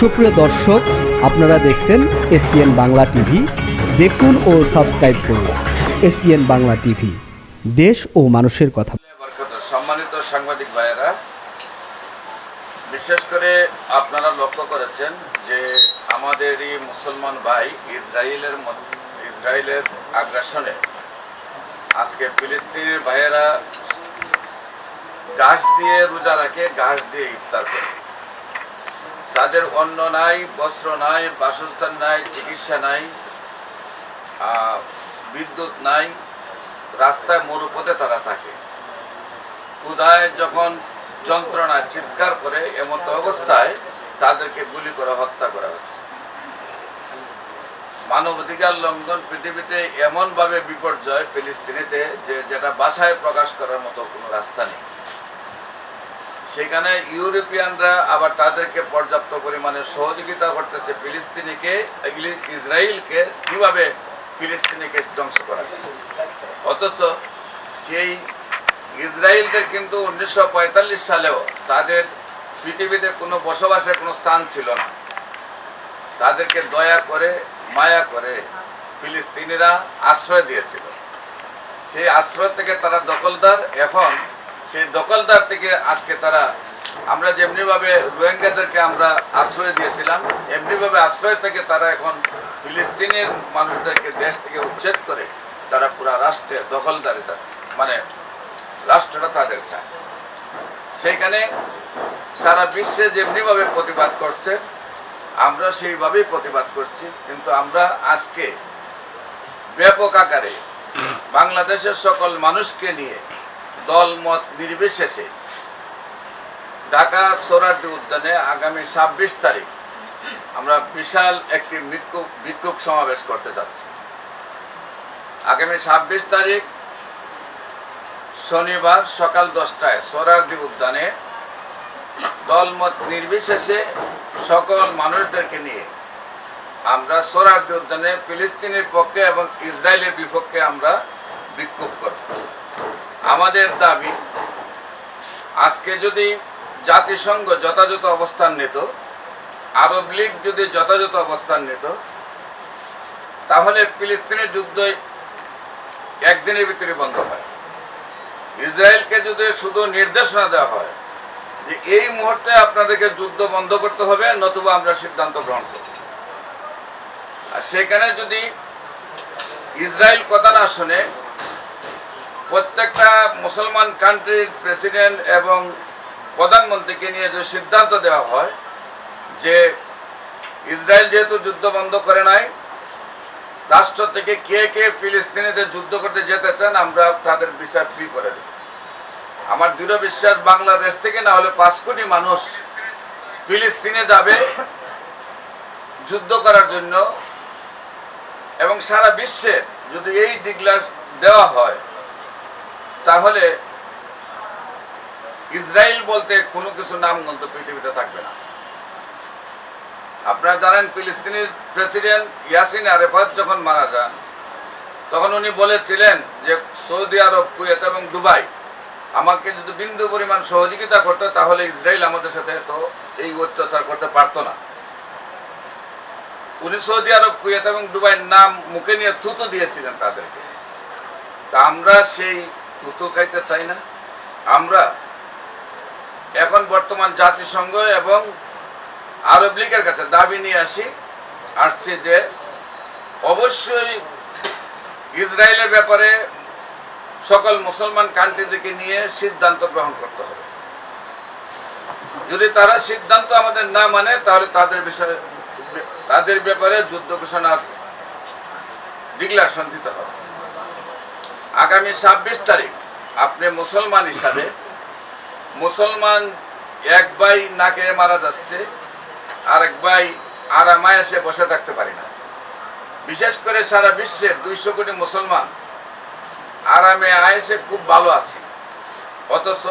সুপ্রিয় দর্শক, আপনারা দেখছেন এসপিএন বাংলা টিভি। দেখুন ও সাবস্ক্রাইব করুন এসপিএন বাংলা টিভি। দেশ ও মানুষের কথা। সম্মানিত সাংবাদিক ভাইয়েরা, বিশেষ করে আপনারা লক্ষ্য করেছেন যে আমাদেরই মুসলমান ভাই ইসরায়েলের ইসরায়েলের আগ্রাসনে আজকে ফিলিস্তিনের ভাইয়েরা ঘাস দিয়ে রোজা রাখে ঘাস দিয়ে ইফতার করে। তাদের অন্ন নাই, বস্ত্র নাই, বাসস্থান নাই, চিকিৎসা নাই বিদ্যুৎ নাই, রাস্তায় মরুপথে তারা থাকে। ক্ষুধায় যখন যন্ত্রণা চিৎকার করে এমন অবস্থায় তাদেরকে গুলি করে হত্যা করা হচ্ছে। মানবাধিকার লঙ্ঘন পৃথিবীতে এমনভাবে বিপর্যয় ফিলিস্তিনিতে যে যেটা ভাষায় প্রকাশ করার মতো কোনো রাস্তা নেই। সেখানে ইউরোপিয়ানরা আবার তাদেরকে পর্যাপ্ত পরিমাণে সহযোগিতা করতেছে ফিলিস্তিনিকে ইসরায়েলকে, কীভাবে ফিলিস্তিনিকে ধ্বংস করা অথচ সেই ইসরায়েলদের কিন্তু উনিশশো পঁয়তাল্লিশ সালেও তাদের পৃথিবীতে কোনো বসবাসের কোনো স্থান ছিল না। তাদেরকে দয়া করে, মায়া করে ফিলিস্তিনিরা আশ্রয় দিয়েছিল। সেই আশ্রয় থেকে তারা দখলদার। এখন সেই দখলদার থেকে আজকে তারা, আমরা যেমনিভাবে রোহিঙ্গাদেরকে আমরা আশ্রয় দিয়েছিলাম, এমনিভাবে আশ্রয় থেকে তারা এখন ফিলিস্তিনের মানুষদেরকে দেশ থেকে উচ্ছেদ করে তারা পুরা রাষ্ট্রে দখলদারে যাচ্ছে মানে রাষ্ট্রটা তাদের চায়। সেইখানে সারা বিশ্বে যেমনিভাবে প্রতিবাদ করছে, আমরা সেইভাবেই প্রতিবাদ করছি, কিন্তু আমরা আজকে ব্যাপক আকারে বাংলাদেশের সকল মানুষকে নিয়ে দল মত নির্বিশেষে ঢাকা সোরারদি উদ্যানে আগামী ছাব্বিশ তারিখ আমরা বিশাল একটি বিক্ষোভ বিক্ষোভ সমাবেশ করতে যাচ্ছি। আগামী ছাব্বিশ তারিখ শনিবার সকাল দশটায় সোরারদি উদ্যানে দলমত নির্বিশেষে সকল মানুষদেরকে নিয়ে আমরা সোরারদি উদ্যানে ফিলিস্তিনের পক্ষে এবং ইসরায়েলের বিপক্ষে আমরা বিক্ষোভ করব। আমাদের দাবি, আজকে যদি জাতিসংঘ যথাযথ অবস্থান নিত, আরব লীগ যদি যথাযথ অবস্থান নিত, তাহলে ফিলিস্তিনের যুদ্ধ একদিনের ভিতরে বন্ধ হয়। ইসরায়েলকে যদি শুধু নির্দেশনা দেওয়া হয় যে এই মুহূর্তে আপনাদেরকে যুদ্ধ বন্ধ করতে হবে, নতুবা আমরা সিদ্ধান্ত গ্রহণ করব। আর সেখানে যদি ইসরায়েল কথা না শুনে প্রত্যেকটা মুসলমান কান্ট্রির প্রেসিডেন্ট এবং প্রধানমন্ত্রীকে নিয়ে যে সিদ্ধান্ত দেওয়া হয় যে ইসরায়েল যেহেতু যুদ্ধ বন্ধ করে নাই, রাষ্ট্র থেকে কে কে ফিলিস্তিনিতে যুদ্ধ করতে যেতে চান, আমরা তাদের বিচার ফ্রি করে দেব। আমার দৃঢ় বিশ্বাস, বাংলাদেশ থেকে না হলে পাঁচ কোটি মানুষ ফিলিস্তিনে যাবে যুদ্ধ করার জন্য এবং সারা বিশ্বে যদি এই ডিগ্লাস দেওয়া হয় তাহলে ইসরায়েল বলতে কোনো কিছু নাম গন্ত পৃথিবীতে থাকবে না। আপনারা জানেন ফিলিস্তিনের প্রেসিডেন্ট ইয়াসিন আরেফাত যখন মারা যান, তখন উনি বলেছিলেন যে সৌদি আরব, কুয়েত এবং দুবাই আমাকে যদি বিন্দু পরিমাণ সহযোগিতা করতো, তাহলে ইসরায়েল আমাদের সাথে তো এই অত্যাচার করতে পারতো না। উনি সৌদি আরব, কুয়েত এবং দুবাইয়ের নাম মুখে নিয়ে থুতু দিয়েছিলেন তাদেরকে। তা আমরা সেই থুতু খাইতে চাই না। আমরা এখন বর্তমান জাতিসংঘ এবং আরব লীগের কাছে দাবি নিয়ে আসি, আসছে যে অবশ্যই ইসরায়েলের ব্যাপারে সকল মুসলমান কান্ট্রিদেরকে নিয়ে সিদ্ধান্ত গ্রহণ করতে হবে। যদি তারা সিদ্ধান্ত আমাদের না মানে তাহলে তাদের বিষয়ে, তাদের ব্যাপারে যুদ্ধ ঘোষণার ডিক্লারেশন দিতে হবে। আগামী ছাব্বিশ তারিখ আপনি মুসলমান হিসাবে মুসলমান এক ভাই নাকে মারা যাচ্ছে আর এক ভাই আরামায় এসে বসে থাকতে পারি না। বিশেষ করে সারা বিশ্বের দুইশো কোটি মুসলমান আরামে আয়েসে খুব ভালো আছি। অথচ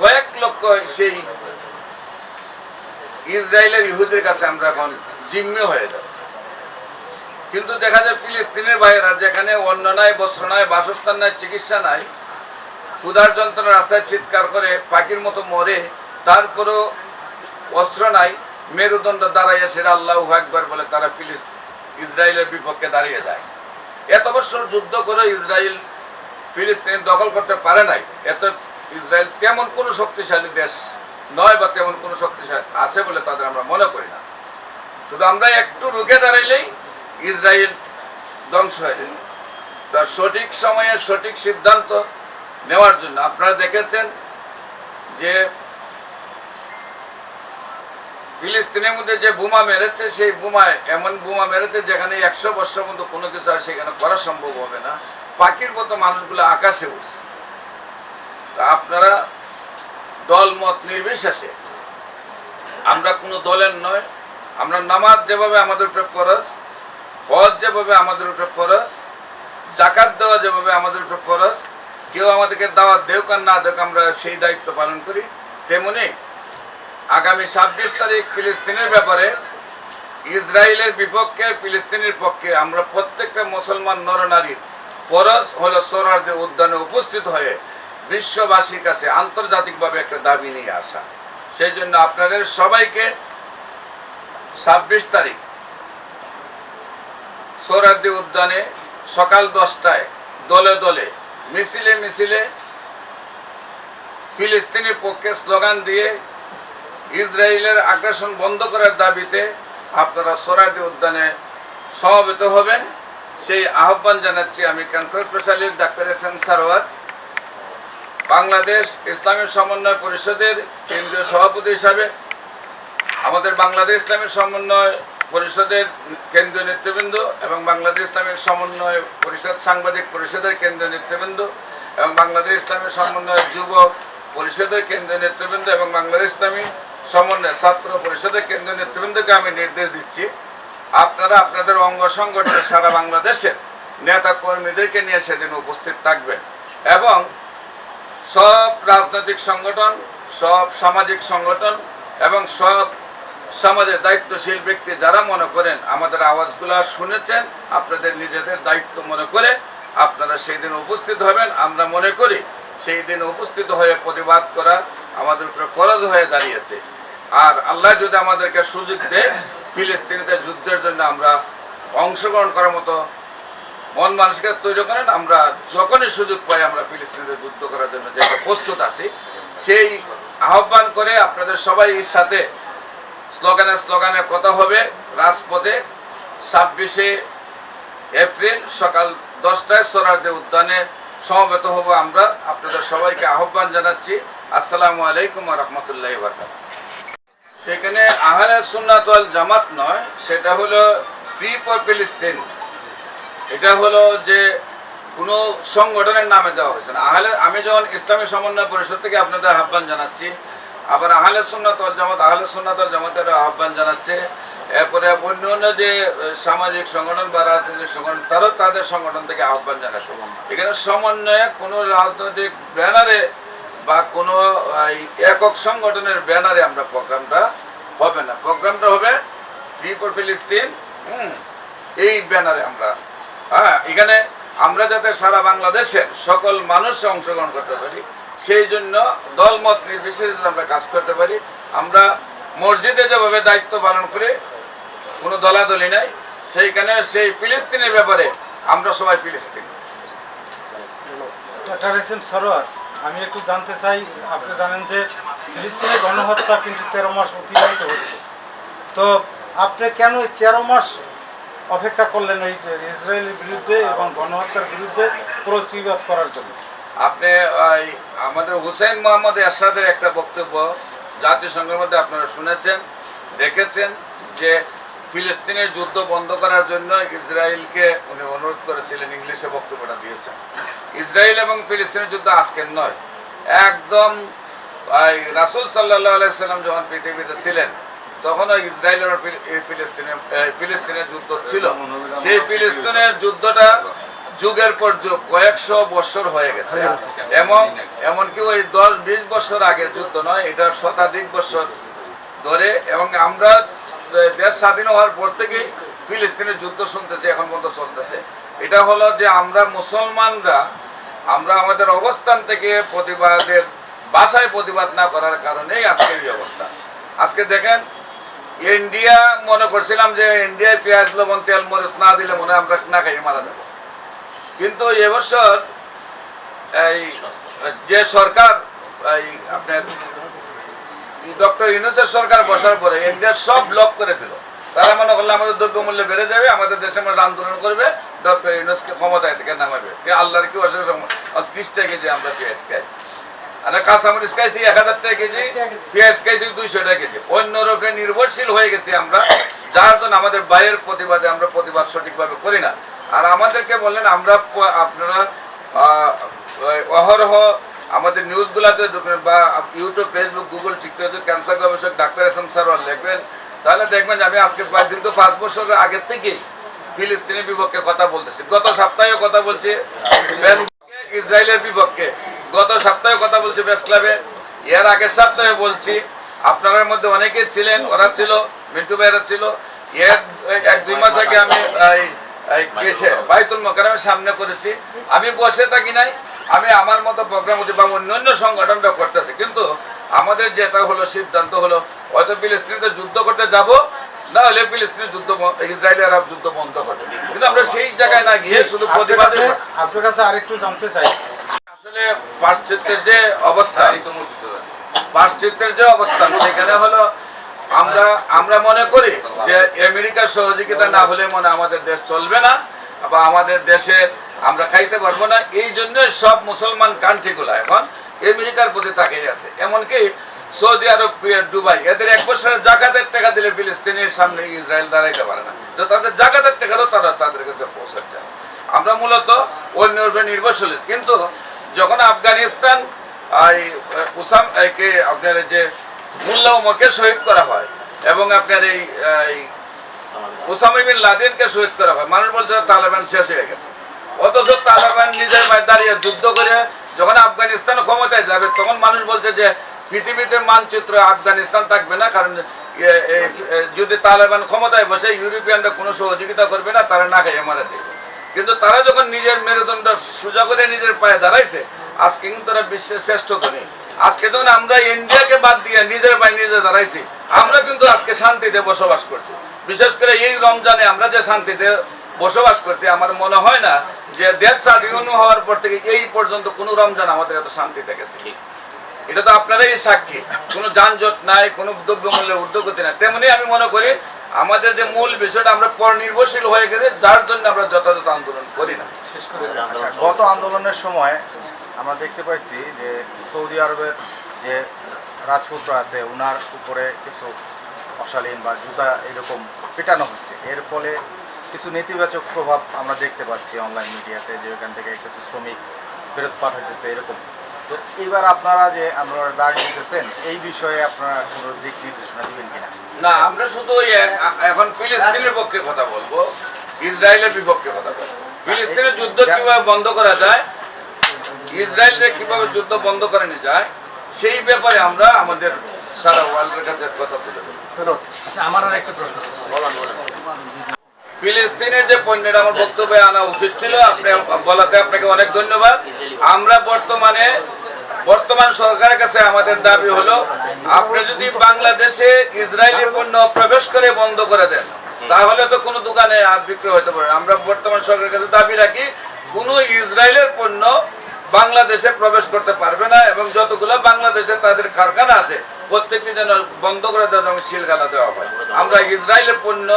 কয়েক লক্ষ সেই ইসরায়েলের ইহুদের কাছে আমরা এখন জিম্মি হয়ে যাচ্ছি। কিন্তু দেখা যায় ফিলিস্তিনের বাইরা যেখানে অন্ন নাই, বস্ত্র নাই, বাসস্থান নাই, চিকিৎসা নাই, ক্ষুধার যন্ত্রণা, রাস্তায় চিৎকার করে, পাখির মতো মরে, তারপরেও অস্ত্র নাই, মেরুদণ্ড দাঁড়াইয়া সেরা আল্লাহ একবার বলে তারা ফিলিস ইসরায়েলের বিপক্ষে দাঁড়িয়ে যায়। এত বছর যুদ্ধ করে ইসরায়েল ফিলিস্তিন দখল করতে পারে নাই। এত ইসরায়েল তেমন কোনো শক্তিশালী দেশ নয় বা তেমন কোনো শক্তিশালী আছে বলে তাদের আমরা মনে করি না। শুধু আমরা একটু রুখে দাঁড়াইলেই ইসরায়েল ধ্বংস হয়ে যায়। তার সঠিক সময়ে সঠিক সিদ্ধান্ত নেওয়ার জন্য আপনারা দেখেছেন যে ফিলিস্তিনের মধ্যে যে বোমা মেরেছে, সেই বোমায় এমন বোমা মেরেছে যেখানে একশো বছর মতো কোনো কিছু আর সেখানে করা সম্ভব হবে না। পাখির মতো মানুষগুলো আকাশে উঠছে আপনারা দল মত নির্বিশেষে, আমরা কোনো দলের নয়, আমরা নামাজ যেভাবে আমাদের ফরজ হজ যেভাবে আমাদের উপরে ফরজ, জাকাত দেওয়া যেভাবে আমাদের উপরে ফরজ, কেউ আমাদেরকে দাওয়াত দেউক আর না দেউক, আমরা সেই দায়িত্ব পালন করি। তেমনি আগামী ছাব্বিশ তারিখ ফিলিস্তিনের ব্যাপারে ইসরায়েলের বিপক্ষে, ফিলিস্তিনের পক্ষে আমরা প্রত্যেকটা মুসলমান নরনারীর ফরজ হলো সোরারদের উদ্যানে উপস্থিত হয়ে বিশ্ববাসীর কাছে আন্তর্জাতিকভাবে একটা দাবি নিয়ে আসা। সেই জন্য আপনাদের সবাইকে ছাব্বিশ তারিখ সোরারদি উদ্যানে সকাল দশটায় দলে দলে, মিছিলে মিছিলে ফিলিস্তিনের পক্ষে স্লোগান দিয়ে ইসরায়েলের আগ্রাসন বন্ধ করার দাবিতে আপনারা সোরাদি উদ্যানে সমবেত হবেন। সেই আহ্বান জানাচ্ছি আমি cancer specialist doctor S M Sarwar. Bangladesh ইসলামী সমন্বয় পরিষদের কেন্দ্রীয় সভাপতি হিসাবে, আমাদের বাংলাদেশ ইসলামী সমন্বয় পরিষদের কেন্দ্রীয় নেতৃবৃন্দ এবং বাংলাদেশ ইসলামের সমন্বয় পরিষদ, সাংবাদিক পরিষদের কেন্দ্রীয় নেতৃবৃন্দ এবং বাংলাদেশ ইসলামী সমন্বয় যুব পরিষদের কেন্দ্রীয় নেতৃবৃন্দ এবং বাংলাদেশ ইসলামী সমন্বয় ছাত্র পরিষদের কেন্দ্রীয় নেতৃবৃন্দকে আমি নির্দেশ দিচ্ছি, আপনারা আপনাদের অঙ্গ সংগঠনের সারা বাংলাদেশের নেতা কর্মীদেরকে নিয়ে সেদিন উপস্থিত থাকবেন এবং সব রাজনৈতিক সংগঠন, সব সামাজিক সংগঠন এবং সব সমাজের দায়িত্বশীল ব্যক্তি যারা মনে করেন আমাদের আওয়াজগুলো শুনেছেন, আপনাদের নিজেদের দায়িত্ব মনে করে আপনারা সেই দিন উপস্থিত হবেন। আমরা মনে করি সেই দিন উপস্থিত হয়ে প্রতিবাদ করা আমাদের উপরে ফরজ হয়ে দাঁড়িয়েছে। আর আল্লাহ যদি আমাদেরকে সুযোগ দেয় ফিলিস্তিনিতে যুদ্ধের জন্য আমরা অংশগ্রহণ করার মতো মন মানুষকে তৈরি করেন, আমরা যখনই সুযোগ পাই আমরা ফিলিস্তিনিতে যুদ্ধ করার জন্য যে প্রস্তুত আছি, সেই আহ্বান করে আপনাদের সবাই সাথে স্লোগানে স্লোগানে কথা হবে রাজপথে ছাব্বিশে এপ্রিল সকাল দশটায় সোরারদে উদ্যানে সমবেত হব আমরা। আপনাদের সবাইকে আহ্বান জানাচ্ছি। আসসালামু আলাইকুম রহমতুল্লাহ বরকাত সেখানে আহলে সুন্নাত জামাত নয়, সেটা হলো ফ্রি ফর ফিলিস্তিন। এটা হলো যে কোনো সংগঠনের নামে দেওয়া হয়েছে আহলে আমি যখন ইসলামী সমন্বয় পরিষদ থেকে আপনাদের আহ্বান জানাচ্ছি আবার আহলে সুন্নাত জামাত, আহলে সুন্নাত জামাতের আহ্বান জানাচ্ছে। এরপরে অন্য অন্য যে সামাজিক সংগঠন বা রাজনৈতিক সংগঠন, তারও তাদের সংগঠন থেকে আহ্বান জানাচ্ছে। এখানে সমন্বয়ে কোনো রাজনৈতিক ব্যানারে বা কোনো একক সংগঠনের ব্যানারে আমরা প্রোগ্রামটা হবে না। প্রোগ্রামটা হবে ফ্রি ফর ফিলিস্তিন এই ব্যানারে আমরা। হ্যাঁ এখানে আমরা যাতে সারা বাংলাদেশের সকল মানুষ অংশগ্রহণ করতে পারি সেই জন্য দলমত নির্বিশেষে আমরা কাজ করতে পারি। আমরা মসজিদে যেভাবে দায়িত্ব পালন করি, কোনো দলাদলি নাই। সেইখানে সেই ফিলিস্তিনের ব্যাপারে আমরা সবাই ফিলিস্তিন। ডক্টর এস সরোয়ার, আমি একটু জানতে চাই, আপনি জানেন যে ফিলিস্তিনের গণহত্যা কিন্তু তেরো মাস অতিবাহিত হচ্ছে। তো আপনি কেন তেরো মাস অপেক্ষা করলেন ওই ইসরায়েলের বিরুদ্ধে এবং গণহত্যার বিরুদ্ধে প্রতিবাদ করার জন্য? আপনি আমাদের হুসেন মোহাম্মদ এরশাদের একটা বক্তব্য জাতিসংঘের মধ্যে আপনারা শুনেছেন, দেখেছেন যে ফিলিস্তিনের যুদ্ধ বন্ধ করার জন্য ইসরায়েলকে উনি অনুরোধ করেছিলেন, ইংলিশে বক্তব্যটা দিয়েছেন। ইসরায়েল এবং ফিলিস্তিনের যুদ্ধ আজকের নয়। একদম রাসুল সাল্লাহ আলাইসাল্লাম যখন পৃথিবীতে ছিলেন তখনও ইসরায়েল এবং ফিলিস্তিনের ফিলিস্তিনের যুদ্ধ ছিল। সেই ফিলিস্তিনের যুদ্ধটা যুগের পর যুগ কয়েকশো বছর হয়ে গেছে। এমন এমনকি ওই দশ বিশ বছর আগের যুদ্ধ নয় এটা শতাধিক বছর ধরে। এবং আমরা দেশ স্বাধীন হওয়ার পর থেকেই ফিলিস্তিনের যুদ্ধ শুনতেছি এখন পর্যন্ত চলতেছে। এটা হলো যে আমরা মুসলমানরা আমরা আমাদের অবস্থান থেকে প্রতিবাদের বাসায় প্রতিবাদ না করার কারণেই আজকের এই অবস্থা। আজকে দেখেন ইন্ডিয়া মনে করছিলাম যে ইন্ডিয়ায় পেঁয়াজ লবণ তেল মরিচ না দিলে মনে হয় আমরা না খাইয়ে মারা যাব। কিন্তু এবছর এই, যে সরকার, এই আপনার ডক্টর ইউনুসের সরকার বসার পরে ইন্ডিয়ার সব ব্লক করে দিল। তারা মনে করলে আমাদের দ্রব্যমূল্য বেড়ে যাবে, আমাদের দেশে মানুষ আন্দোলন করবে, ডক্টর ইউনুসকে ক্ষমতায় থেকে নামাবে। কে আল্লাহর কি অসুখ ত্রিশ টাকা কেজি আমরা পেঁয়াজ খাই। আর কাঁচামরিচ খাইছি এক হাজার টাকা কেজি, পেঁয়াজ খাইছি দুইশো টাকা কেজি। অন্য উপরে নির্ভরশীল হয়ে গেছি আমরা, যার জন্য আমাদের বাইরের প্রতিবাদে আমরা প্রতিবাদ সঠিকভাবে করি না। আর আমাদেরকে বললেন, আমরা আপনারা অহরহ আমাদের নিউজগুলোতে বা ইউটিউব, ফেসবুক, গুগল, টিকটকে ক্যান্সার গবেষক ডাক্তার এস এম স্যার লিখবেন। তাহলে দেখবেন আমি আজকে প্রায় দীর্ঘ পাঁচ বছর আগের থেকেই ফিলিস্তিনের বিপক্ষে কথা বলতেছি। গত সপ্তাহেও কথা বলছি ইসরায়েলের বিপক্ষে। গত সপ্তাহে কথা বলছি বেশ ক্লাবে। এর আগের সপ্তাহে বলছি আপনাদের মধ্যে অনেকেই ছিলেন, ওরা ছিল, মিন্টু ভাইরা ছিল। এর এক দুই মাস আগে আমি বাইতুল মোকারমের সামনে করেছি। আমি বসে থাকি নাই। আমি আমার মতো প্রোগ্রাম বা অন্যান্য সংগঠনটা করতেছি। কিন্তু আমাদের যেটা হলো সিদ্ধান্ত হলো হয়তো ফিলিস্তিনিতে যুদ্ধ করতে যাব না হলে ফিলিস্তিনি যুদ্ধ ইসরায়েলি আরব যুদ্ধ বন্ধ করে কিন্তু আমরা সেই জায়গায় না গিয়ে শুধু প্রতিবাদে আপনার কাছে আরেকটু জানতে চাই। আসলে পাশ্চাত্যের যে অবস্থা পাশ্চাত্যের যে অবস্থান সেখানে হলো আমরা আমরা মনে করি যে আমেরিকার সহযোগিতা না হলে মনে আমাদের দেশ চলবে না বা আমাদের দেশে আমরা খাইতে পারব না। এই জন্য সব মুসলমান কান্ট্রিগুলো এখন আমেরিকার প্রতি তাকিয়ে আছে। এমনকি সৌদি আরব কুয়েত, দুবাই এদের এক বছরের জাকাতের টাকা দিলে ফিলিস্তিনের সামনে ইসরায়েল দাঁড়াইতে পারে না। তো তাদের জাকাতের টাকারও তারা তাদের কাছে পৌঁছাচ্ছে আমরা মূলত অন্যের উপরে নির্ভরশীল। কিন্তু যখন আফগানিস্তান আপনার যে মুল্লা উমরকে শহীদ করা হয় এবং আপনার এই এই ওসামা বিন লাদেনকে শহীদ করা হয়। মানুষ বলছে তালেবান শেষ হয়ে গেছে। অথচ তালেবান নিজের পায়ে দাঁড়িয়ে যুদ্ধ করে যখন আফগানিস্তান ক্ষমতায় যাবে, তখন মানুষ বলছে যে পৃথিবীতে মানচিত্র আফগানিস্তান থাকবে না, কারণ যদি তালেবান ক্ষমতায় বসে ইউরোপিয়ানরা কোনো সহযোগিতা করবে না, তারা না খাইয়ে মারা দেবে কিন্তু তারা যখন নিজের মেরুদণ্ড সোজা করে নিজের পায়ে দাঁড়াইছে, আজকে কিন্তু তারা বিশ্বের শ্রেষ্ঠ ধনী। আজকে যখন আমরা ইন্ডিয়াকে বাদ দিয়ে নিজের পায়ে নিজে দাঁড়াইছি আমরা কিন্তু আজকে শান্তিতে বসবাস করছি। বিশেষ করে এই রমজানে আমরা যে শান্তিতে বসবাস করছি আমার মনে হয় না যে দেশ স্বাধীন হওয়ার পর থেকে এই পর্যন্ত কোনো রমজান আমাদের এত শান্তিতে গেছে। এটা তো আপনারাই সাক্ষী। কোনো যানজট নাই কোনো দ্রব্যমূল্যের ঊর্ধ্বগতি নাই। তেমনি আমি মনে করি আমাদের যে মূল বিষয়টা আমরা পর নির্ভরশীল হয়ে গেছে যার জন্য আমরা যথাযথ আন্দোলন করি না। শেষ করে দিন। আচ্ছা, গত আন্দোলনের সময় আমরা দেখতে পাইছি যে সৌদি আরবের যে রাজপুত্র আছে ওনার উপরে কিছু অশালীন বা জুতা এরকম পেটানো হচ্ছে। এর ফলে কিছু নেতিবাচক প্রভাব আমরা দেখতে পাচ্ছি অনলাইন মিডিয়াতে যে ওখান থেকে কিছু শ্রমিক ফেরত পাঠাইতেছে এরকম। তো এবার আপনারা যে আপনারা ডাক দিতেছেন এই বিষয়ে আপনারা কোনো দিক নির্দেশনা দিবেন কিনা? না আমরা শুধু ওই এখন ফিলিস্তিনের পক্ষে কথা বলব ইসরায়েলের বিপক্ষে কথা বলব। ফিলিস্তিনের যুদ্ধ কীভাবে বন্ধ করা যায় ইসরায়েলের কীভাবে যুদ্ধ বন্ধ করানো যায় সেই ব্যাপারে আমরা আমাদের সারা ওয়ার্ল্ডের কাছে কথা তুলে দেবো আচ্ছা আমার আর একটা প্রশ্ন ফিলিস্তিনের যে পণ্যের আমার বক্তব্যে আনা উচিত ছিল আপনি বলাতে আপনাকে অনেক ধন্যবাদ। আমরা বর্তমানে বর্তমান সরকারের কাছে আমাদের দাবি হলো আপনি যদি বাংলাদেশে ইসরায়েলি পণ্য প্রবেশ করে বন্ধ করে দেন তাহলে তো কোনো দোকানে আর বিক্রি হতে পারে আমরা বর্তমান সরকারের কাছে দাবি রাখি কোনো ইসরায়েলের পণ্য বাংলাদেশে প্রবেশ করতে পারবে না এবং যতগুলো বাংলাদেশে তাদের কারখানা আছে প্রত্যেকটি যেন বন্ধ করে দেওয়া এবং সিলগালা দেওয়া হয়। আমরা ইসরায়েলের পণ্য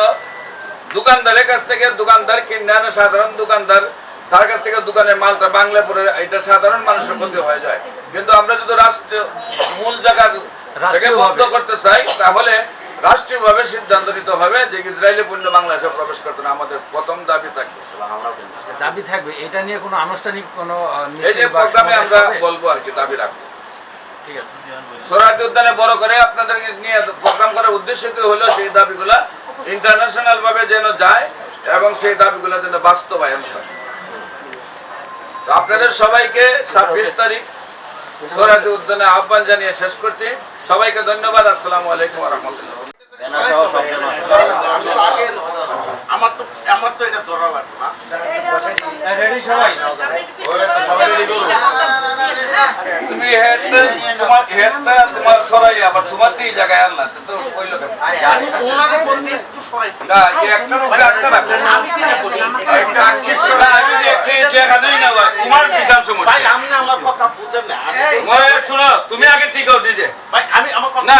দোকানদারের কাছ থেকে দোকানদার কিনে আনে সাধারণ দোকানদার তার কাছ থেকে দোকানের মালটা বাংলা পরে এটা সাধারণ মানুষের ক্ষতি হয়ে যায়। কিন্তু আমরা যদি রাষ্ট্র মূল জায়গা বন্ধ করতে চাই তাহলে রাষ্ট্রীয়ভাবে সিদ্ধান্ত নিতে হবে যে ইসরায়েলি পণ্য বাংলাদেশে প্রবেশ করতে না আমাদের প্রথম দাবি থাকবে। আচ্ছা, দাবি থাকবে। এটা নিয়ে কোনো আনুষ্ঠানিক কোনো প্রোগ্রামে আমরা বলব আর কি দাবি রাখব। ঠিক আছে। সোহরাওয়ার্দী উদ্যানে বড় করে আপনাদেরকে নিয়ে প্রোগ্রাম করার উদ্দেশ্য হলো সেই দাবিগুলা ইন্টারন্যাশনাল ভাবে যেন যায় এবং সেই দাবিগুলো যেন বাস্তবায়ন হয়। তো আপনাদের সবাইকে ছাব্বিশ তারিখ সোহরাওয়ার্দী উদ্যানে আহ্বান জানিয়ে শেষ করছি। সবাইকে ধন্যবাদ। আসসালামু আলাইকুম রহমতুল্লাহ। আমার তো আমার তো এটা ধরা লাগবে না। রেডি সবাই? সবাই ready করুন। তুমি হেডটা তোমার হেডটা তোমার সরাই আবার তোমার তো এই জায়গায় আনলা তো ওই লোক আমি ওনারে বলছি একটু সরাই। না এই একটার উপরে একটা রাখো। আমি যেটা বলি, আমি দেখছি জায়গাটাই না তোমার বিশাল ভাই আপনি আমার কথা বুঝেন না। আমি মই শুনো তুমি আগে ঠিক হও ভাই আমি আমার কথা না